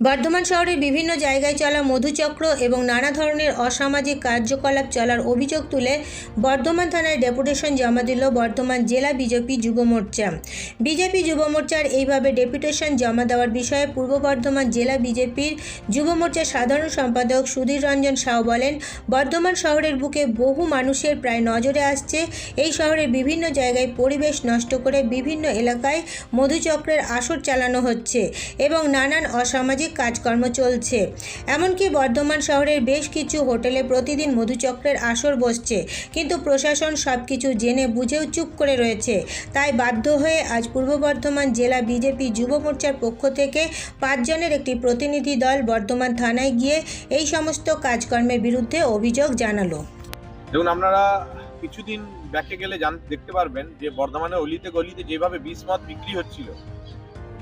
বর্ধমান শহরের বিভিন্ন জায়গায় চলা মধুচক্র এবং নানা ধরনের অসামাজিক কার্যকলাপ চলার অভিযোগ তুলে বর্ধমান থানায় ডেপুটেশন জমা দিল বর্ধমান জেলা বিজেপি যুব মোর্চা। বিজেপি যুব মোর্চার এইভাবে ডেপুটেশন জমা দেওয়ার বিষয়ে পূর্ব বর্ধমান জেলা বিজেপির যুব মোর্চার সাধারণ সম্পাদক সুধীর রঞ্জন সাউ বলেন, বর্ধমান শহরের বুকে বহু মানুষের প্রায় নজরে আসছে। এই শহরের বিভিন্ন জায়গায় পরিবেশ নষ্ট করে বিভিন্ন এলাকায় মধুচক্রের আসর চালানো হচ্ছে এবং নানান অসামাজিক কাজকর্ম চলছে। এমনকি বর্ধমান শহরের বেশ কিছু হোটেলে প্রতিদিন মধুচক্রের আসর বসছে। কিন্তু প্রশাসন সব কিছু জেনে বুঝেও চুপ করে রয়েছে। তাই বাধ্য হয়ে আজ পূর্ব বর্ধমান জেলা বিজেপি যুব মোর্চার পক্ষ থেকে পাঁচজনের একটি প্রতিনিধি দল বর্ধমান থানায় গিয়ে এই সমস্ত কাজকর্মের বিরুদ্ধে অভিযোগ জানালো। দেখুন, আপনারা কিছুদিন ব্যাকে গেলে জান, দেখতে পারবেন যে বর্ধমানে অলিতে গলিতে যেভাবে বিষ মদ বিক্রি হচ্ছিল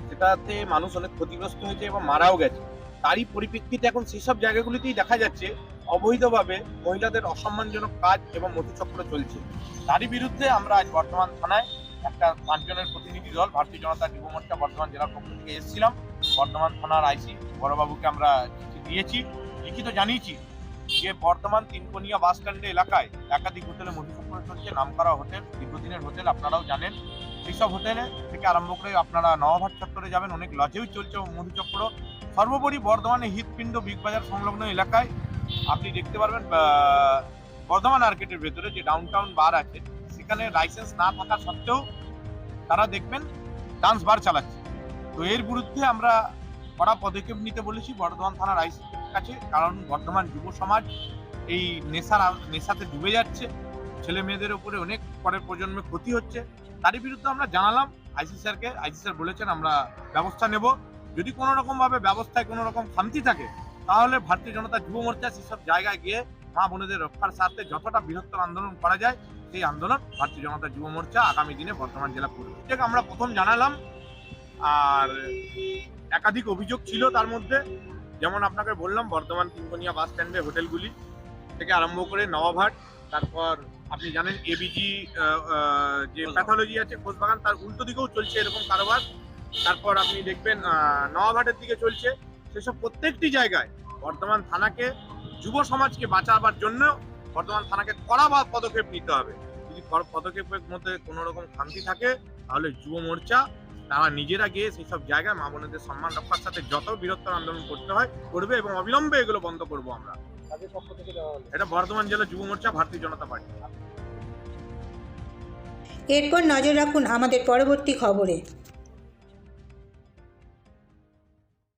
সেটাতে মানুষ অনেক ক্ষতিগ্রস্ত হয়েছে এবং মারাও গেছে। তারই পরিপ্রেক্ষিতে এখন সেসব জায়গাগুলিতেই দেখা যাচ্ছে অবৈধভাবে মহিলাদের অসম্মানজনক কাজ এবং মধুচক্র চলছে। তারই বিরুদ্ধে আমরা আজ বর্ধমান থানায় একটা পাঁচজনের প্রতিনিধি দল, ভারতীয় জনতা যুব মোর্চা, বর্ধমান জেলার পক্ষ থেকে এসেছিলাম। বর্ধমান থানার আইসি বড়বাবুকে আমরা চিঠি দিয়েছি। লিখিত জানিয়েছি যে বর্তমান তিনকোনিয়া বাস স্ট্যান্ডে এলাকায় একাধিক হোটেলে মধুচক্র চলছে, নামকরা হোটেল, দীর্ঘদিনের হোটেল আপনারাও জানেন। এইসব হোটেলে থেকে আরম্ভ করে আপনারা নবাভাট চত্বরে যাবেন, অনেক লজেও চলছে মধুচক্র। সর্বোপরি বর্ধমানে হৃদপিণ্ড বিগ বাজার সংলগ্ন এলাকায় আপনি দেখতে পারবেন বর্ধমান মার্কেটের ভেতরে যে ডাউনটাউন বার আছে, সেখানে লাইসেন্স না থাকা সত্ত্বেও তারা দেখবেন ডান্স বার চালাচ্ছে। তো এর বিরুদ্ধে আমরা কড়া পদক্ষেপ নিতে বলেছি বর্ধমান থানার আইসির কাছে, কারণ বর্ধমান যুব সমাজ এই নেশার নেশাতে ডুবে যাচ্ছে। ছেলে মেয়েদের উপরে অনেক পরের প্রজন্মে ক্ষতি হচ্ছে। তারই বিরুদ্ধে আমরা জানালাম, আইসি স্যারকে, আইসি স্যার বলেছেন আমরা ব্যবস্থা নেব। যদি কোনো রকম ভাবে ব্যবস্থায় কোনো রকম খামতি থাকে, তাহলে ভারতীয় জনতা যুব মোর্চা সেসব জায়গায় গিয়ে মা বোনেদের রক্ষার স্বার্থে যতটা বৃহত্তর আন্দোলন করা যায়, সেই আন্দোলন ভারতীয় জনতা যুব মোর্চা আগামী দিনে বর্তমান জেলা করবে। আমরা প্রথম জানালাম। আর একাধিক অভিযোগ ছিল তার মধ্যে। যেমন আপনাকে বললাম বর্ধমান তিনকোনিয়া বাস স্ট্যান্ডে হোটেলগুলি থেকে আরম্ভ করে নওয়াভাট তারপর আপনি জানেন এবিজি যে প্যাথোলজি আছে খোসবাগান তার উল্টো দিকেও চলছে এরকম কারবার। তারপর আপনি দেখবেন নওয়াভাটের দিকে চলছে। সেসব প্রত্যেকটি জায়গায় বর্তমান থানাকে যুব সমাজকে বাঁচাবার জন্য বর্তমান থানাকে কড়া বা পদক্ষেপ নিতে হবে। যদি পদক্ষেপের মধ্যে কোনো রকম খামতি থাকে তাহলে যুব মোর্চা তারা নিজেরা গিয়ে সেই সব জায়গায় মা বোনদের সম্মান রক্ষার সাথে যত বৃহত্তর আন্দোলন করতে হয় করবে এবং অবিলম্বে এগুলো বন্ধ করব আমরা। তাদের পক্ষ থেকে দেওয়া হলো। এটা বর্ধমান জেলা যুব মোর্চা ভারতীয় জনতা পার্টি। এরপর নজর রাখুন আমাদের পরবর্তী খবরে।